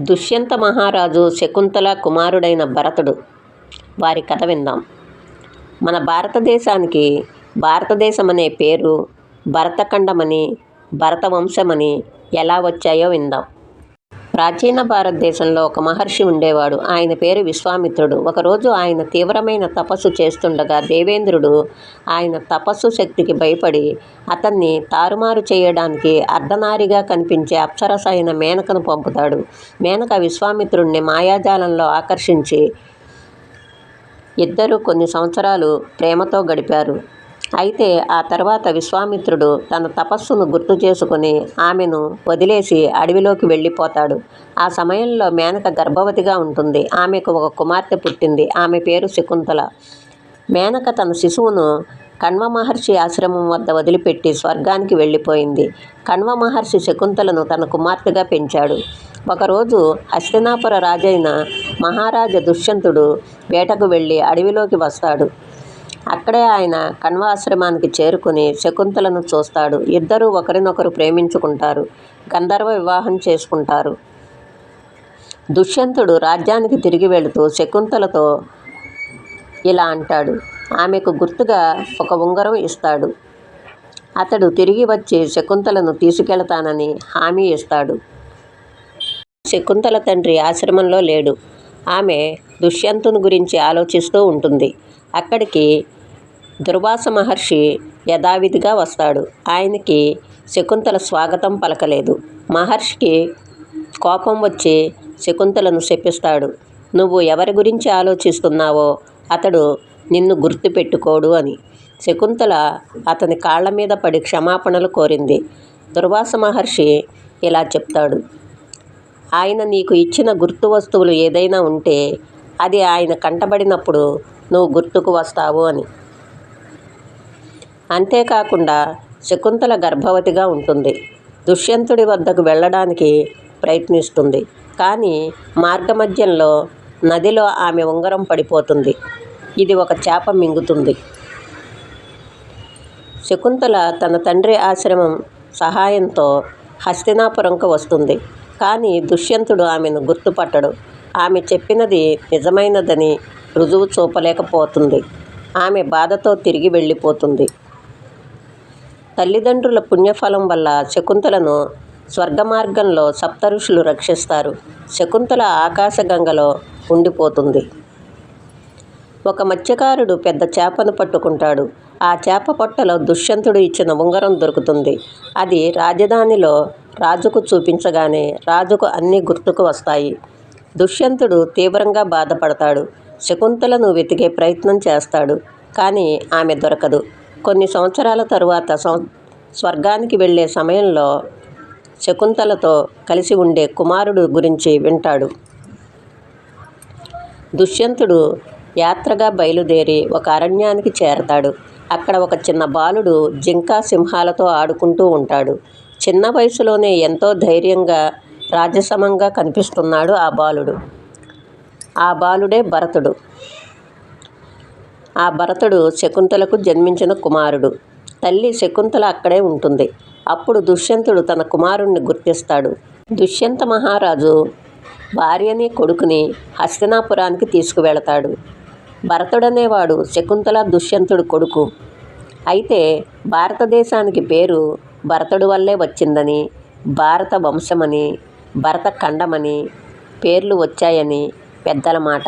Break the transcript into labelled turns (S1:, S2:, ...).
S1: దుష్యంత మహారాజు శకుంతల కుమారుడైన భరతుడు. వారి కథ విందాం. మన భారతదేశానికి భారతదేశం అనే పేరు భరతఖండమని భరతవంశమని ఎలా వచ్చాయో విందాం. ప్రాచీన భారతదేశంలో ఒక మహర్షి ఉండేవాడు. ఆయన పేరు విశ్వామిత్రుడు. ఒకరోజు ఆయన తీవ్రమైన తపస్సు చేస్తుండగా దేవేంద్రుడు ఆయన తపస్సు శక్తికి భయపడి అతన్ని తారుమారు చేయడానికి అర్ధనారిగా కనిపించే అప్సరస అయిన మేనకను పంపుతాడు. మేనక విశ్వామిత్రుడిని మాయాజాలంలో ఆకర్షించి ఇద్దరు కొన్ని సంవత్సరాలు ప్రేమతో గడిపారు. అయితే ఆ తర్వాత విశ్వామిత్రుడు తన తపస్సును గుర్తు చేసుకుని ఆమెను వదిలేసి అడవిలోకి వెళ్ళిపోతాడు. ఆ సమయంలో మేనక గర్భవతిగా ఉంటుంది. ఆమెకు ఒక కుమార్తె పుట్టింది. ఆమె పేరు శకుంతల. మేనక తన శిశువును కణ్వ మహర్షి ఆశ్రమం వద్ద వదిలిపెట్టి స్వర్గానికి వెళ్ళిపోయింది. కణ్వ మహర్షి శకుంతలను తన కుమార్తెగా పెంచాడు. ఒకరోజు హస్తినాపుర రాజైన మహారాజ దుష్యంతుడు వేటకు వెళ్ళి అడవిలోకి వస్తాడు. అక్కడే ఆయన కణ్వాశ్రమానికి చేరుకుని శకుంతలను చూస్తాడు. ఇద్దరూ ఒకరినొకరు ప్రేమించుకుంటారు. గంధర్వ వివాహం చేసుకుంటారు. దుష్యంతుడు రాజ్యానికి తిరిగి వెళుతూ శకుంతలతో ఇలా అంటాడు. ఆమెకు గుర్తుగా ఒక ఉంగరం ఇస్తాడు. అతడు తిరిగి వచ్చి శకుంతలను తీసుకెళతానని హామీ ఇస్తాడు. శకుంతల తండ్రి ఆశ్రమంలో లేడు. ఆమె దుష్యంతుని గురించి ఆలోచిస్తూ ఉంటుంది. అక్కడికి దుర్వాస మహర్షి యథావిధిగా వస్తాడు. ఆయనకి శకుంతల స్వాగతం పలకలేదు. మహర్షికి కోపం వచ్చి శకుంతలను శపిస్తాడు. నువ్వు ఎవరి గురించి ఆలోచిస్తున్నావో అతడు నిన్ను గుర్తుపెట్టుకోడు అని. శకుంతల అతని కాళ్ళ మీద పడి క్షమాపణలు కోరింది. దుర్వాస మహర్షి ఇలా చెప్తాడు. ఆయన నీకు ఇచ్చిన గుర్తు వస్తువులు ఏదైనా ఉంటే అది ఆయన కంటబడినప్పుడు నువ్వు గుర్తుకు వస్తావు అని. అంతేకాకుండా శకుంతల గర్భవతిగా ఉంటుంది. దుష్యంతుడి వద్దకు వెళ్ళడానికి ప్రయత్నిస్తుంది. కానీ మార్గమధ్యంలో నదిలో ఆమె ఉంగరం పడిపోతుంది. ఇది ఒక చేప మింగుతుంది. శకుంతల తన తండ్రి ఆశ్రమం సహాయంతో హస్తినాపురంకు వస్తుంది. కానీ దుష్యంతుడు ఆమెను గుర్తుపట్టడు. ఆమె చెప్పినది నిజమైనదని రుజువు చూపలేకపోతుంది. ఆమె బాధతో తిరిగి వెళ్ళిపోతుంది. తల్లిదండ్రుల పుణ్యఫలం వల్ల శకుంతలను స్వర్గమార్గంలో సప్తఋషులు రక్షిస్తారు. శకుంతల ఆకాశగంగలో ఉండిపోతుంది. ఒక మత్స్యకారుడు పెద్ద చేపను పట్టుకుంటాడు. ఆ చేప పొట్టలో దుష్యంతుడు ఇచ్చిన ఉంగరం దొరుకుతుంది. అది రాజధానిలో రాజుకు చూపించగానే రాజుకు అన్నీ గుర్తుకు వస్తాయి. దుష్యంతుడు తీవ్రంగా బాధపడతాడు. శకుంతలను వెతికే ప్రయత్నం చేస్తాడు. కానీ ఆమె దొరకదు. కొన్ని సంవత్సరాల తరువాత సం స్వర్గానికి వెళ్ళే సమయంలో శకుంతలతో కలిసి ఉండే కుమారుడు గురించి వింటాడు. దుష్యంతుడు యాత్రగా బయలుదేరి ఒక అరణ్యానికి చేరతాడు. అక్కడ ఒక చిన్న బాలుడు జింకా సింహాలతో ఆడుకుంటూ ఉంటాడు. చిన్న వయసులోనే ఎంతో ధైర్యంగా రాజసమంగా కనిపిస్తున్నాడు ఆ బాలుడు. ఆ బాలుడే భరతుడు. ఆ భరతుడు శకుంతలకు జన్మించిన కుమారుడు. తల్లి శకుంతల అక్కడే ఉంటుంది. అప్పుడు దుష్యంతుడు తన కుమారుణ్ణి గుర్తిస్తాడు. దుష్యంత మహారాజు భార్యని కొడుకుని హస్తినాపురానికి తీసుకువెళతాడు. భరతుడనేవాడు శకుంతల దుష్యంతుడు కొడుకు. అయితే భారతదేశానికి పేరు భరతుడు వల్లే వచ్చిందని భారత వంశమని భరత ఖండమని పేర్లు వచ్చాయని పెద్దల మాట.